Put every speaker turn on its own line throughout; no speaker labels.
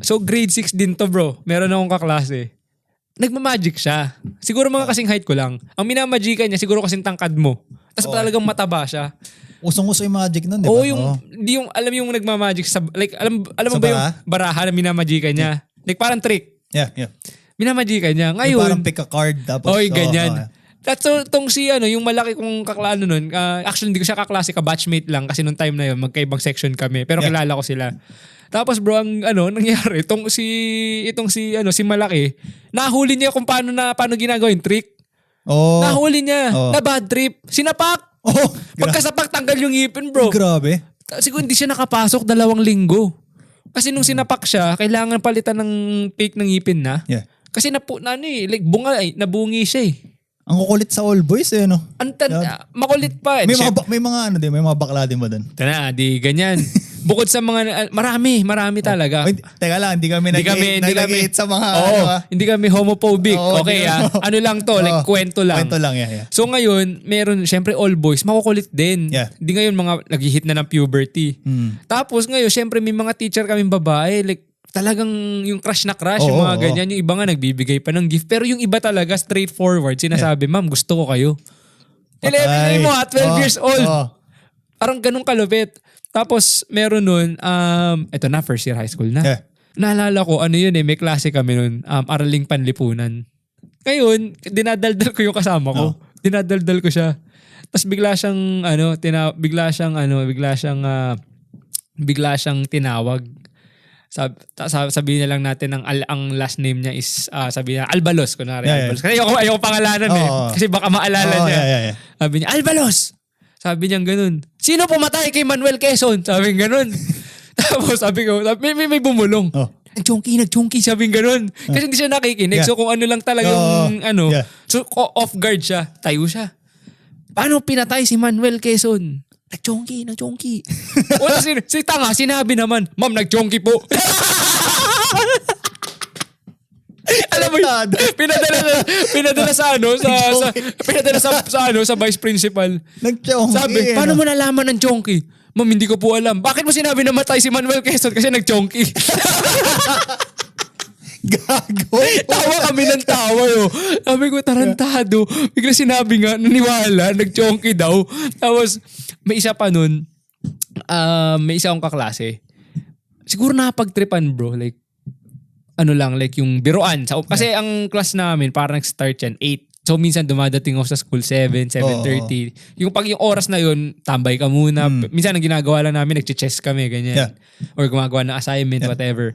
So grade 6 din to bro. Meron akong kaklase. Nagmamagic siya. Siguro mga kasing height ko lang. Ang minamagikan niya, siguro kasing tangkad mo. Tapos
Oo.
talagang mataba siya.
Usong-uso yung magic nun, di ba?
Oo, yung,
Oo.
di yung, alam yung nagmamagic sa, like, alam, alam mo
Sa
ba yung
bara?
baraha na minamagikan niya? Like, parang trick.
Yeah, yeah.
Minamagikan niya.
Yung
Ngayon,
parang pick a card tapos...
Oy,
oo,
ganyan.
oo.
That's so, tong si ano, yung malaki kong kaklano nun, ah, actually hindi ko siya kaklase, ka-batchmate lang kasi nung time na yun, magkaibang section kami. Pero
Yeah.
kilala ko sila. Tapos bro, ang ano, nangyari, itong si, itong si, ano, si malaki, nahuli niya kung paano na, paano ginagawa yung trick.
Oo.
Nahuli niya,
Oh.
na bad trip, sinapak.
Oh,
Pagkasapak, tanggal yung ngipin bro.
grabe.
Siguro hindi siya nakapasok dalawang linggo. Kasi nung sinapak siya, kailangan palitan ng fake ng ngipin na.
Yeah.
Kasi napu, na, ano eh, like bunga, eh, nabungi siya eh.
Ang kukulit sa all boys eh, no?
Ang tan- ah, makulit pa.
May
Syem-
mga, may mga ano din, may mga bakla din ba doon?
Tana, di ganyan. Bukod sa mga, ah, marami, marami talaga.
Wait, teka lang, hindi kami
Hindi kami, hindi kami,
nag sa mga
Oo,
ano ah.
hindi kami homophobic.
Oo,
okay ah. Ano lang to, like
Oo.
kwento lang.
Kwento lang, yeah, yeah.
So ngayon, meron, syempre all boys, makukulit din.
Yeah.
Hindi ngayon mga nag-hit na ng puberty.
Hmm.
Tapos ngayon, syempre may mga teacher kaming babae, like talagang yung crush na crush, yung
Oo,
mga
oo.
ganyan. Yung iba nga nagbibigay pa ng gift. Pero yung iba talaga, straightforward, sinasabi, ma'am, gusto ko kayo. 11
Patay.
mo ha, 12
Oo,
years old.
oo.
Parang ganun kalupit. Tapos meron nun, um, eto na, first year high school na.
Yeah.
Naalala ko, ano yun eh, may klase kami nun, um, araling panlipunan. Ngayon, dinadaldal ko yung kasama ko. Dinadaldal ko siya. Tapos bigla siyang, ano, tina, bigla siyang, ano, bigla siyang, ah, bigla siyang tinawag. Sab, sab- sabihin na lang natin ang, al, ang last name niya is, ah, sabihin na, Albalos, kunwari.
Yeah, yeah.
Albalos. Kasi ayoko, ayoko pangalanan eh.
Oo.
Kasi baka maalala
Oo,
niya.
yeah, yeah, yeah.
Sabi niya, Albalos! Sabi niya ganun. Sino pumatay kay Manuel Quezon? Sabi niya ganun. Tapos sabi ko, may, may, may bumulong.
Oh.
Nag-chonky, nag-chonky, sabi ganun. Kasi hindi siya nakikinig.
Yeah.
So kung ano lang talaga yung ano.
Yeah.
So off guard siya. Tayo siya. Paano pinatay si Manuel Quezon? Nag-chonky, nag-chonky. o si, si Tanga, sinabi naman, Ma'am, nag-chonky po. Alam mo yun, pinadala na, pinadala sa ano, sa, sa pinadala sa, sa ano, sa vice principal.
Nag-chonky.
Sabi,
eh,
paano
no?
mo nalaman ng chonky? Ma'am, hindi ko po alam. Bakit mo sinabi na matay si Manuel Quezon? Kasi nag-chonky.
Gago.
tawa kami ng tawa yo. Sabi ko, tarantado. Bigla sinabi nga, naniwala, nag-chonky daw. Tapos, may isa pa nun, ah, may isa akong kaklase. Siguro nakapagtripan bro, like, ano lang, like yung biroan. Sa, kasi ang class namin, parang nag-start yan, 8. So minsan dumadating ako sa school 7, 7.30. Yung pag yung oras na yun, tambay ka muna. Minsan ang ginagawa lang namin, nag-chess kami, ganyan.
Yeah.
Or gumagawa ng assignment, whatever.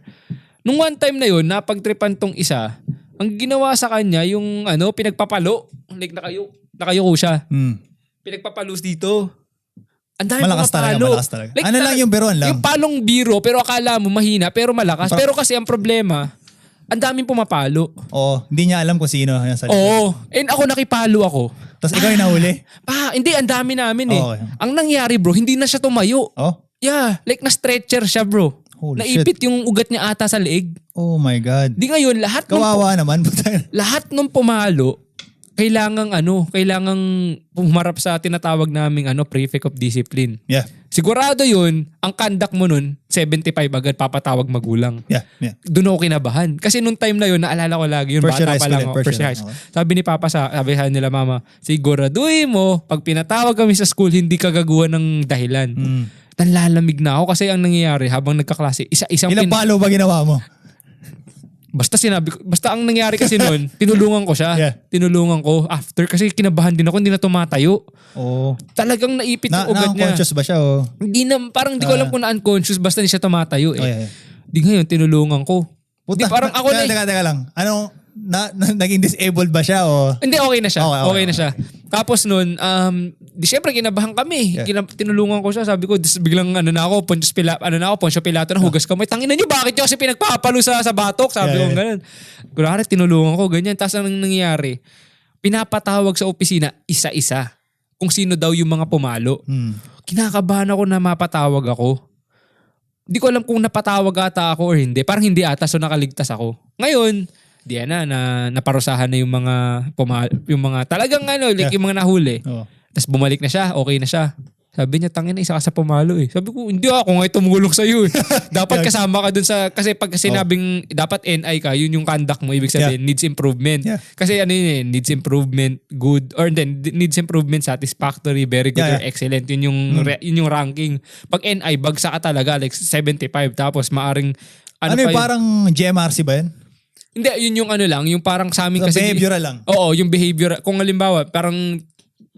Nung one time na yun, napagtripan tong isa, ang ginawa sa kanya, yung ano, pinagpapalo. Like nakayo, nakayo ko siya.
Hmm.
Pinagpapalos dito. Ang dami
Malakas talaga,
pumapalo.
malakas talaga. Ano lang yung biruan lang?
Yung palong biro, pero akala mo mahina, pero malakas. pero kasi ang problema, ang daming pumapalo.
Oo, hindi niya alam kung sino yan sa
Oo. And ako nakipalo ako.
Tapos ikaw yung nahuli.
Pa, hindi, ang dami namin eh.
Yeah.
Ang nangyari bro, hindi na siya tumayo.
Oh?
Yeah, like na-stretcher siya bro.
Holy
Naipit yung ugat niya ata sa leeg.
Oh my God.
Di ngayon, lahat
Kawawa naman.
lahat ng pumalo, kailangang ano, kailangang pumarap sa tinatawag naming ano, prefect of discipline.
yeah.
Sigurado yun, ang kandak mo nun, 75 agad papatawag magulang.
Yeah. Yeah.
Doon ako kinabahan. Kasi nung time na yun, naalala ko lagi yun,
First
bata pa lang
eh,
ako.
first
First high school. Sabi ni Papa sa, sabi sa nila mama, siguraduhin mo, pag pinatawag kami sa school, hindi ka gagawa ng dahilan.
Mm.
Nanlalamig na ako kasi ang nangyayari habang nagkaklase, isa-isang
Ilang palo ba ginawa mo?
Basta sinabi ko, basta ang nangyari kasi noon, tinulungan ko siya.
Yeah.
Tinulungan ko after kasi kinabahan din ako, hindi na tumatayo.
Oo.
Talagang naipit
Na,
yung ugat niya.
na-unconscious ba siya? Oh?
Hindi na, parang hindi ko alam kung na-unconscious basta hindi siya tumatayo eh.
Oh, yeah, yeah.
Di ngayon, tinulungan ko.
Puta,
Di parang ako na eh.
Teka, teka lang. Anong, na, na, naging disabled ba siya? O?
Hindi, okay na siya.
Okay,
Okay,
okay,
na siya. Tapos nun, um, di syempre kinabahan kami.
Yeah.
Kina- tinulungan ko siya. Sabi ko, dis, biglang ano na ako, Pontius Pilato, ano na ako, Poncio Pilato na hugas kamay. Tangina niyo, bakit niyo kasi pinagpapalo sa, sa batok? Sabi
Yeah,
ko,
yeah.
ganun. Kunwari, tinulungan ko, ganyan. Tapos anong nangyayari? Pinapatawag sa opisina, isa-isa. Kung sino daw yung mga pumalo.
Hmm.
Kinakabahan ako na mapatawag ako. Hindi ko alam kung napatawag ata ako or hindi. Parang hindi ata, so nakaligtas ako. Ngayon, di na, na naparusahan na yung mga puma, yung mga talagang ano, like yung mga nahuli.
Oh.
Tapos bumalik na siya, okay na siya. Sabi niya, tangin na isa ka sa pumalo eh. Sabi ko, hindi ako nga tumulong sa iyo eh. dapat kasama ka dun sa, kasi pag sinabing dapat NI ka, yun yung conduct mo, ibig sabihin, needs improvement.
Yeah.
Kasi ano yun eh, needs improvement, good, or then needs improvement, satisfactory, very good,
Yeah,
or
yeah.
excellent. Yun yung, re- yun yung ranking. Pag NI, bagsak ka talaga, like 75, tapos maaring,
Ano,
ano, pa
yung
yun?
parang GMRC ba yun?
Hindi, yun yung ano lang, yung parang sa amin
Sa
kasi...
behavioral lang.
Oo, yung behavior. Kung halimbawa, parang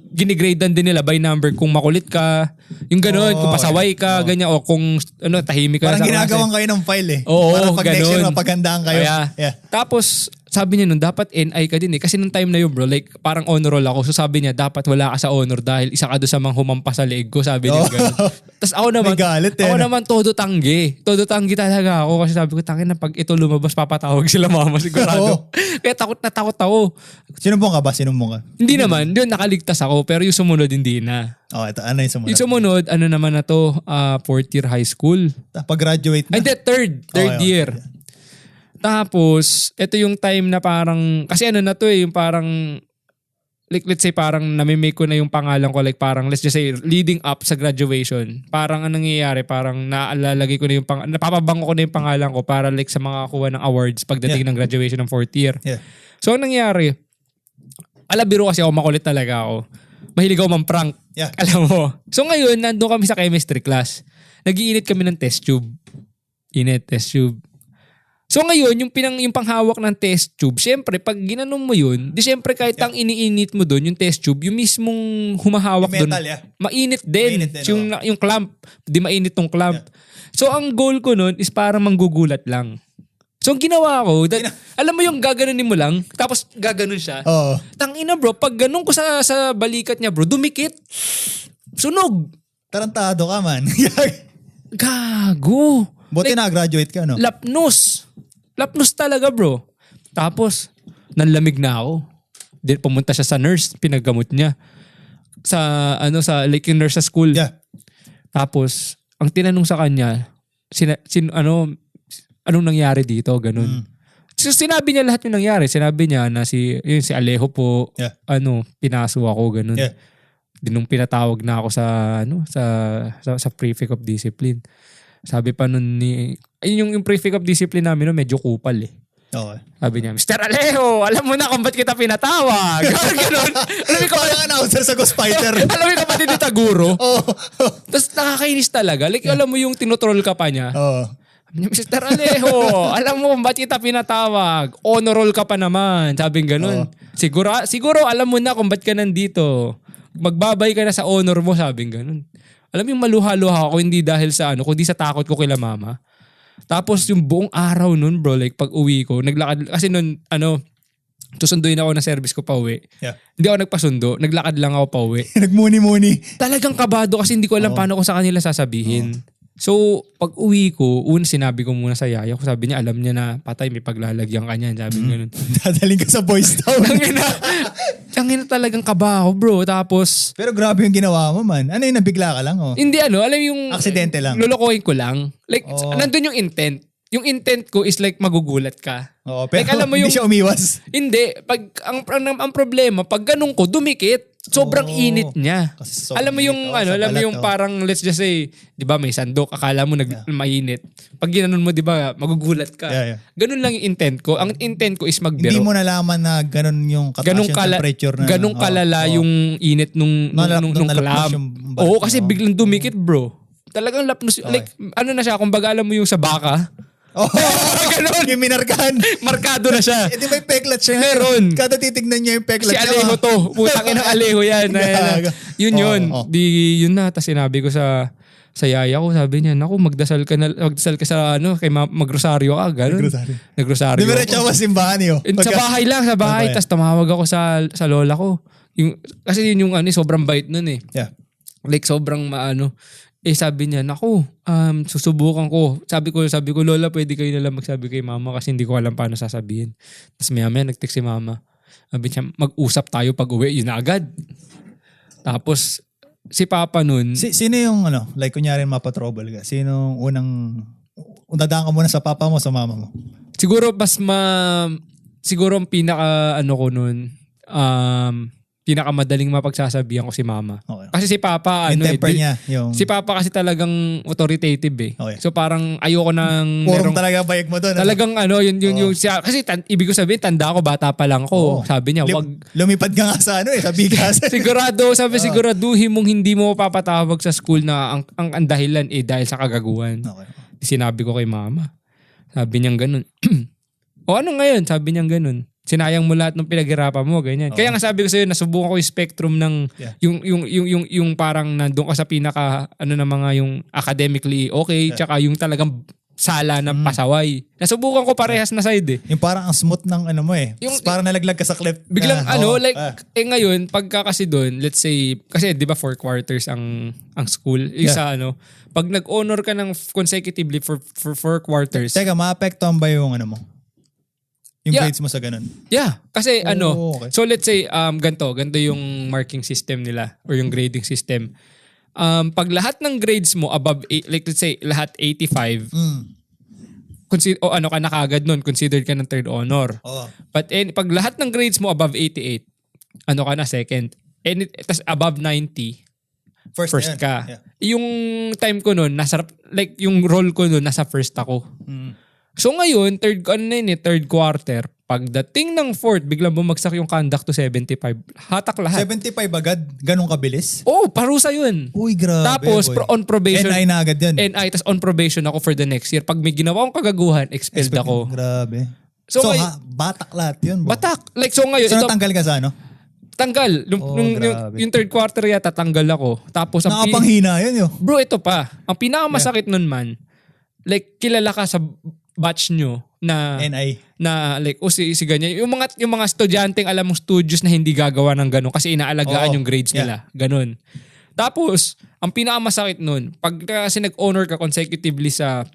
ginigradean din nila by number kung makulit ka, yung gano'n,
Oo,
kung pasaway ka,
oo.
ganyan, o kung ano, tahimik ka
Parang
sa klase.
ginagawan kayo ng file eh.
Oo,
Para pag next year
ganun.
mapagandaan kayo.
Kaya,
Yeah.
Tapos, sabi niya nun, dapat NI ka din eh. Kasi nung time na yun bro, like parang honor roll ako. So sabi niya, dapat wala ka sa honor dahil isa ka doon sa mga humampas sa leeg ko. Sabi niya
Oh.
ganun. Tapos ako naman,
May galit eh,
ako
no?
naman todo tanggi. Todo tanggi talaga ako. Kasi sabi ko, tangin na pag ito lumabas, papatawag sila mama sigurado. Kaya takot na takot ako.
Sinumbong ka ba? Sinumbong ka?
Hindi naman, yun nakaligtas ako. Pero yung sumunod, hindi na.
Oh, ito. Ano yung sumunod?
Yung sumunod, ano naman na to, ah, fourth year high school.
Pag-graduate na.
Ay, hindi, third. Third
Okay, okay.
Tapos, ito yung time na parang, kasi ano na to eh, yung parang, like let's say parang namimake ko na yung pangalan ko, like parang let's just say leading up sa graduation. Parang anong nangyayari, parang naalalagay ko na yung pang, napapabango ko na yung pangalan ko para like sa mga kuha ng awards pagdating ng graduation ng fourth year.
Yeah.
So, anong nangyari? Ala, biro kasi ako, makulit talaga ako. Mahilig ako mang-prank.
Yeah.
Alam mo. So ngayon, nandun kami sa chemistry class. Nagiinit kami ng test tube. Init, test tube. So ngayon, yung pinang yung panghawak ng test tube, syempre pag ginanon mo yun, di syempre kahit ang iniinit mo doon, yung test tube, yung mismong humahawak doon,
yeah.
mainit din.
Mainit din,
yung, yung clamp, di mainit tong clamp. So ang goal ko noon is parang manggugulat lang. So ang ginawa ko, that, alam mo yung gaganunin mo lang, tapos gaganon siya.
Oo.
Tangina bro, pag ganun ko sa, sa balikat niya bro, dumikit. Sunog.
Tarantado ka man.
Gago.
Buti na-graduate ka, no?
Lapnos. Lapnos talaga bro. Tapos, nanlamig na ako. Then pumunta siya sa nurse, pinaggamot niya. Sa ano sa like nurse sa school.
Yeah.
Tapos, ang tinanong sa kanya, sina, sin, ano, anong nangyari dito, ganun.
Mm.
So, sinabi niya lahat yung nangyari. Sinabi niya na si, yun, si Alejo po,
Yeah.
ano, pinaso ako, ganun.
Yeah.
Di nung pinatawag na ako sa, ano, sa, sa, sa prefect of discipline. Sabi pa nun ni, ayun yung, yung prefect of discipline namin, no, medyo kupal eh.
Okay.
Sabi niya, Mr. Alejo, alam mo na kung ba't kita pinatawag. ganun. Alam kapatid,
Parang announcer sa Ghost Fighter.
alam mo kapatid ni Taguro.
Oo.
Tapos nakakainis talaga. Like, alam mo yung tinotroll ka pa niya.
Oo.
Sabi niya, Mr. Alejo, alam mo ba't kita pinatawag? Honor roll ka pa naman. Sabi ganun. Siguro, siguro alam mo na kung ba't ka nandito. Magbabay ka na sa honor mo, sabi ganun. Alam mo yung maluha-luha ako, hindi dahil sa ano, kundi sa takot ko kila mama. Tapos yung buong araw nun, bro, like pag uwi ko, naglakad, kasi nun, ano, susunduin ako ng service ko pa uwi.
Yeah.
Hindi ako nagpasundo, naglakad lang ako pa uwi
Nagmuni-muni.
talagang kabado kasi hindi ko alam paano ko sa kanila sasabihin. So, pag uwi ko, una sinabi ko muna sa yaya ko, sabi niya, alam niya na patay, may paglalagyan ka niyan. Sabi mm ganun.
Dadaling ka sa boys town.
Tangina, tangina talagang kaba ako, bro. Tapos,
Pero grabe yung ginawa mo man. Ano yung nabigla ka lang, oh?
hindi ano, alam yung...
Aksidente lang.
Lolokohin ko lang. Like,
Oo.
nandun yung intent. Yung intent ko is like magugulat ka.
Oo, pero
Like, alam mo
hindi
yung-
siya umiwas.
Hindi, pag ang, ang, ang problema, pag ganun ko, dumikit. Sobrang
Oo.
init niya.
Kasi sobrang
alam mo yung
init, oh,
ano,
sa
alam mo
balat,
yung
oh.
parang let's just say, 'di ba, may sandok, akala mo nag mainit. Pag ginanon mo, 'di ba, magugulat ka.
Yeah, yeah.
Ganun lang yung intent ko. Ang intent ko is magbiro.
Hindi mo nalaman na ganun yung kataas yung
kala,
temperature na.
ganung
Oo,
kalala
oo.
yung init nung nung,
Nalap-
nung, nung
nalapnos yung balat
Oo, kasi
oh.
biglang dumikit, bro. Talagang lapnos. Like, ano na siya, kumbaga alam mo yung sa baka.
Oh, ganun. yung minarkahan.
Markado na siya.
Eh di may peklat siya.
Meron.
Kada titignan niya yung peklat
Si. Alejo
ah.
to. Putang ina Alejo yan.
Gaga.
yun yun.
oo.
Di, yun na. Tapos sinabi ko sa sa yaya ko, sabi niya, naku, magdasal ka na, magdasal ka sa ano, kay ma- magrosaryo ka, ganun.
Nagrosaryo.
Nagrosaryo.
Di ba
ako.
simbahan yun?
Sa bahay lang, sa bahay.
Sa bahay.
Tapos tumawag ako sa sa lola ko. Yung, kasi yun yung ano, sobrang bait nun eh.
Yeah.
Like sobrang maano. Eh sabi niya, naku, um, susubukan ko. Sabi ko, sabi ko, Lola, pwede kayo nalang magsabi kay mama kasi hindi ko alam paano sasabihin. Tapos maya maya nag-text si mama. Sabi niya, mag-usap tayo pag uwi. Yun na agad. Tapos, si Papa nun,
Si, sino yung ano, like kunyari mapatrouble ka? Sino unang, dadaan ka muna sa papa mo, sa mama mo?
siguro mas ma... Siguro ang pinaka ano ko nun, um, pinaka madaling mapagsasabihan ko si mama.
Okay.
Kasi si Papa,
yung
ano eh,
temper
di-
niya. Yung
Si Papa kasi talagang authoritative eh.
Okay.
So parang ayoko nang
purong
merong
talaga bayag mo doon. ano?
talagang ano yun yun yung siya kasi tan, ibig ko sabihin tanda ko bata pa lang ako. Sabi niya, wag
Lumipad ka nga sa ano eh, sa bigas.
sigurado, sabi siguraduhin mong hindi mo papatawag sa school na ang, ang, ang dahilan eh dahil sa kagaguhan.
okay.
Sinabi ko kay mama. Sabi niyang ganun. o ano ngayon? Sabi niyang ganun. Sinayang mo lahat ng pinaghirapan mo, ganyan. Kaya nga sabi ko sa'yo, nasubukan ko yung spectrum ng
Yeah.
yung, yung, yung, yung, yung parang nandun ka sa pinaka, ano na mga yung academically okay, tsaka yung talagang sala
Mm.
na pasaway. Nasubukan ko parehas na side eh.
Yung parang ang smooth ng ano mo eh.
Yung-
Yung, parang nalaglag ka sa cliff.
Biglang
na,
ano,
oo,
like,
ah,
eh ngayon, pagka kasi doon, let's say, kasi di ba four quarters ang ang school, isa ano, pag nag-honor ka ng consecutively for, for four quarters,
Teka, maapektuhan ba yung ano mo? Yung
Yeah.
grades mo sa ganun?
yeah, kasi
Oh,
ano,
okay.
so let's say, um, ganito, ganito yung marking system nila or yung grading system. Um, pag lahat ng grades mo above, eight, like let's say, lahat 85,
Mm.
consider, o ano ka na kagad nun, considered ka ng third honor.
Oo.
But any, pag lahat ng grades mo above 88, ano ka na, second. And tas above 90,
First,
first ka.
Yeah.
Yung time ko nun, nasa, like yung role ko nun, nasa first ako.
Mm.
So ngayon, third, ano na yun eh, third quarter, pagdating ng fourth, biglang bumagsak yung conduct to 75. Hatak lahat.
75 agad? Ganun kabilis?
oh, parusa yun.
Uy, grabe.
Tapos,
boy.
pro- on probation,
NI na agad yun.
NI, tas on probation ako for the next year. Pag may ginawa akong kagaguhan, expelled
Expect-
ako.
Grabe.
So,
So,
ngay-
ha, batak lahat yun. Bro.
Batak. Like, so ngayon,
So,
ito,
natanggal ka sa ano?
tanggal. Yung,
Oh,
yung,
grabe.
yung third quarter yata, tanggal ako. Tapos, ang
Nakapanghina yun yun.
Bro, ito pa. Ang pinakamasakit nun man, like, kilala ka sa batch nyo na
NI.
na like o si, si ganyan yung mga yung mga estudyanteng alam mong studios na hindi gagawa ng ganun kasi inaalagaan
Oo.
yung grades
Yeah.
nila ganun tapos ang pinakamasakit nun pag kasi nag-honor ka consecutively sa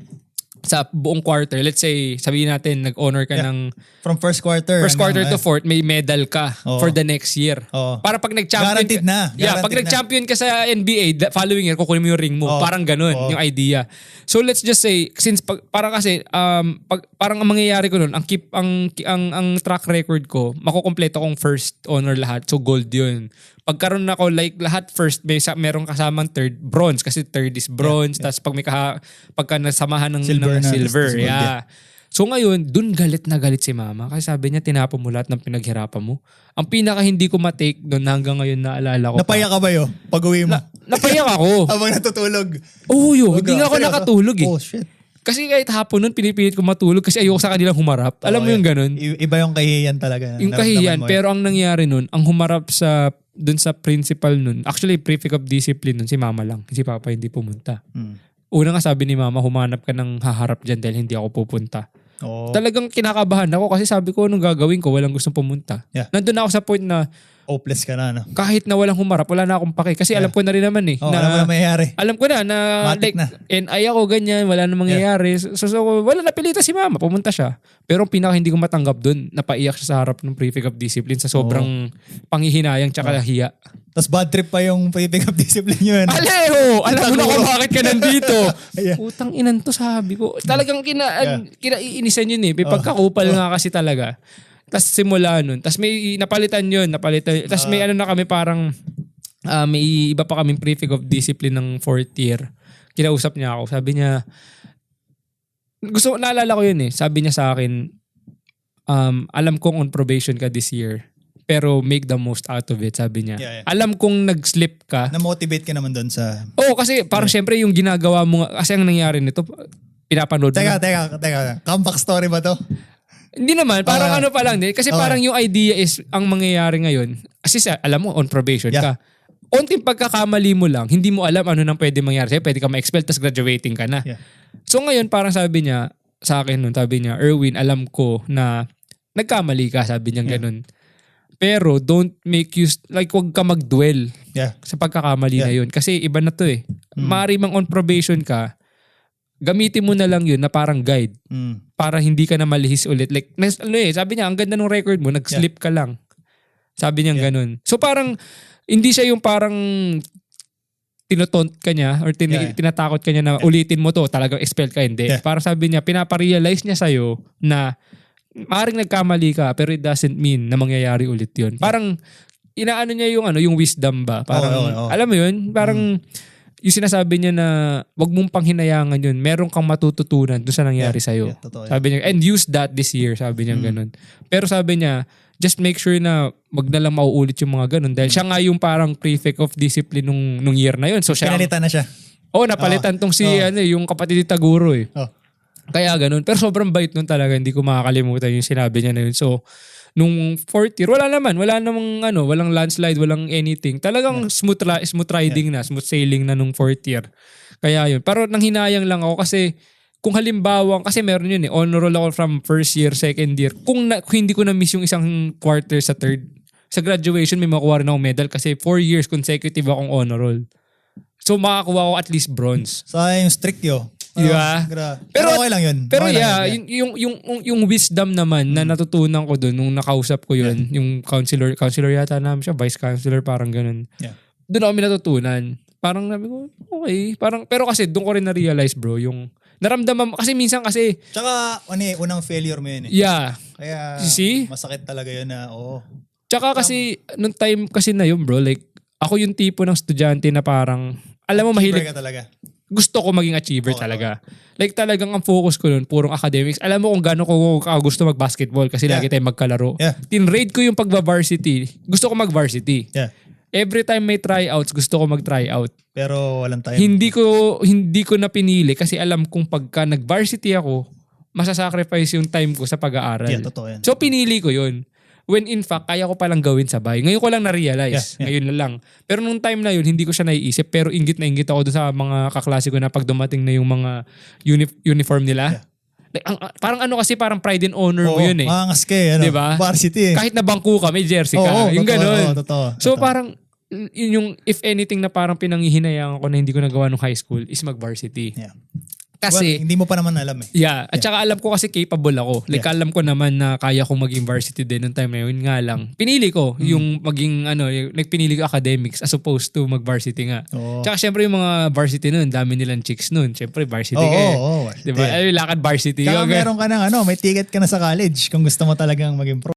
sa buong quarter let's say sabihin natin nag-honor ka
Yeah.
ng
From first quarter.
first quarter
hanggang,
to fourth may medal ka
Oo.
for the next year
Oo.
para pag nag-champion
Guaranteed na.
yeah pag
Guaranteed
nag-champion ka sa NBA the following year kukunin mo yung ring mo
Oo.
parang ganun
Oo.
yung idea so let's just say since pag, para kasi um pag, parang ang mangyayari ko nun ang keep ang ang ang track record ko makukumpleto kong first honor lahat so gold yun pagkaroon ako like lahat first may sa, merong kasamang third bronze kasi third is bronze tas pag may kaha, pagka nasamahan ng,
Silver
ng
na,
silver
gold,
yeah. So ngayon, dun galit na galit si mama kasi sabi niya tinapon mo lahat ng pinaghirapan mo. Ang pinaka hindi ko matake doon hanggang ngayon naalala ko
Napaya ka ba yun? Pag uwi mo?
pa. Napayak ako.
Habang natutulog.
Oo
Oh,
yun. hindi nga ako nakatulog eh.
Oh, shit.
Kasi kahit hapon nun, pinipilit ko matulog kasi ayoko sa kanilang humarap. Alam mo
Okay.
yung ganun?
Iba yung kahihiyan talaga.
Yung kahiyan.
mo.
Pero ang nangyari nun, ang humarap sa dun sa principal nun, actually prefect of discipline nun, si mama lang. Si papa hindi pumunta.
Hmm.
Una nga sabi ni mama, humanap ka ng haharap dyan dahil hindi ako pupunta.
Oo.
Talagang kinakabahan ako kasi sabi ko anong gagawin ko, walang gustong pumunta.
Yeah.
Nandun na ako sa point na
Hopeless ka na. No?
kahit na walang humarap, wala na akong pake. Kasi alam ko na rin naman eh.
Oh,
na,
alam mo na mayayari.
alam ko na na like,
na.
NI ako ganyan, wala na mangyayari. So, so, wala napilita si mama, pumunta siya. Pero ang pinaka hindi ko matanggap dun, napaiyak siya sa harap ng prefect of discipline sa sobrang panghihinayang tsaka hiya.
Tapos bad trip pa yung pick up discipline yun.
Aleho! Alam mo na kung bakit ka nandito.
Yeah.
Utang inan to sabi ko. Talagang kina,
Yeah.
kinaiinisan yun eh. May pagkakupal nga kasi talaga. Tapos simula nun. Tapos may napalitan yun. Napalitan. Tapos may ano na kami parang ah, may iba pa kaming prefect of discipline ng fourth year. Kinausap niya ako. Sabi niya, gusto, naalala ko yun eh. Sabi niya sa akin, um, alam kong on probation ka this year. Pero make the most out of it, sabi niya.
Yeah, yeah.
Alam kong nag-slip ka.
Na-motivate ka naman doon sa...
Oo, kasi parang syempre yung ginagawa mo, kasi ang nangyari nito, pinapanood mo.
Teka, teka, teka. Comeback story ba to?
Hindi naman, parang
Ah.
ano pa lang din. Kasi
Okay.
parang yung idea is, ang mangyayari ngayon, kasi sa, alam mo, on probation
Yeah.
ka. Onting pagkakamali mo lang, hindi mo alam ano nang pwede mangyari sa'yo. Pwede ka ma-expel, tapos graduating ka na.
Yeah.
So ngayon, parang sabi niya, sa akin nun, sabi niya, Erwin, alam ko na nagkamali ka, sabi niya
Yeah.
ganun. Pero don't make you, like, wag ka mag-dwell
Yeah.
sa pagkakamali na yun. Kasi iba na to eh.
Mm.
Maaari mang on probation ka, gamitin mo na lang yun na parang guide
Mm.
para hindi ka na malihis ulit. Like, nas, ano eh, sabi niya, ang ganda ng record mo, nag-slip ka lang. Sabi niya
Yeah.
ganun. So parang, hindi siya yung parang tinutont ka niya or tin-
Yeah.
tinatakot ka niya na ulitin mo to, talagang expel ka. Hindi.
Yeah.
Parang sabi niya, pinaparealize niya sa'yo na maaaring nagkamali ka pero it doesn't mean na mangyayari ulit yun. Parang inaano niya yung ano, yung wisdom ba? Parang
Oo, oo, oo.
alam mo 'yun, parang yung sinasabi niya na wag mong panghinayangan yun. Meron kang matututunan doon sa nangyari sa
Yeah, totoo yan.
Sabi niya, and use that this year, sabi niya ganun. Pero sabi niya, just make sure na wag na lang mauulit yung mga ganun. Dahil siya nga yung parang prefect of discipline nung, nung year na yun. So siya,
Pinalitan na siya.
oh, napalitan tong si,
Oo.
ano, yung kapatid ni Taguro eh.
Oh.
Kaya ganun. Pero sobrang bait nun talaga. Hindi ko makakalimutan yung sinabi niya na yun. So, nung fourth year, wala naman. Wala namang ano, walang landslide, walang anything. Talagang smooth, ra- smooth riding na, smooth sailing na nung fourth year. Kaya yun. Pero nanghinayang lang ako kasi kung halimbawa, kasi meron yun eh, honor roll ako from first year, second year. Kung, na, kung hindi ko na-miss yung isang quarter sa third, sa graduation may makuha rin akong medal kasi four years consecutive akong honor roll. So makakuha ako at least bronze.
Sayang yung strict yo.
Di ba?
gra-
Pero-
Pero, okay lang yun.
Pero
okay lang
yeah,
yun.
yung, yung, yung, wisdom naman na natutunan ko doon nung nakausap ko yun, yung counselor, counselor yata namin siya, vice counselor, parang ganun.
Yeah.
Doon ako may natutunan. Parang nabi ko, okay. Parang, pero kasi doon ko rin na-realize bro, yung naramdaman, kasi minsan kasi,
Tsaka, ano eh, unang failure mo yun eh.
yeah.
Kaya,
see?
masakit talaga yun na, oo.
Tsaka kasi, nung time kasi na yun bro, like, ako yung tipo ng estudyante na parang, alam mo, mahilig,
ka talaga.
gusto ko maging achiever
Oo,
talaga. Like talagang ang focus ko nun, purong academics. Alam mo kung gaano ko ka gusto mag-basketball kasi
Yeah.
lagi tayong magkalaro.
Yeah.
Tinrade ko yung pagba-varsity. Gusto ko mag-varsity.
Yeah.
Every time may tryouts, gusto ko mag-tryout.
Pero walang time.
Hindi ko hindi ko na pinili kasi alam kong pagka nag-varsity ako, masasacrifice yung time ko sa pag-aaral.
Yeah, totoo yan.
So pinili ko yun. When in fact, kaya ko palang gawin sabay. Ngayon ko lang na-realize.
Yeah, yeah.
Ngayon na lang. Pero nung time na yun, hindi ko siya naiisip. Pero ingit na ingit ako doon sa mga kaklase ko na pag dumating na yung mga uni- uniform nila. Like, ang, parang ano kasi, parang pride and honor mo
Oo,
yun eh.
Maangas ka ano?
Diba?
Varsity eh.
Kahit na bangku ka, may jersey ka.
Oo,
yung
totoo,
ganun.
oo, totoo,
So
totoo.
parang, yun yung if anything na parang pinanghihinayangan ko na hindi ko nagawa nung high school is mag-varsity.
Yeah.
Kasi,
Well, hindi mo pa naman alam eh.
Yeah, at saka alam ko kasi capable ako. Like
Yeah.
alam ko naman na kaya kong maging varsity din nung time na yun. Nga lang, pinili ko
Mm.
yung maging ano, yung, nagpinili ko academics as opposed to mag-varsity nga.
Oo.
Tsaka syempre yung mga varsity nun, dami nilang chicks nun. Syempre varsity
Oo,
ka eh.
oo, oo,
Diba?
varsity.
Ay, lakad varsity.
Kaya meron ka ng ano, may ticket ka na sa college kung gusto mo talagang maging pro.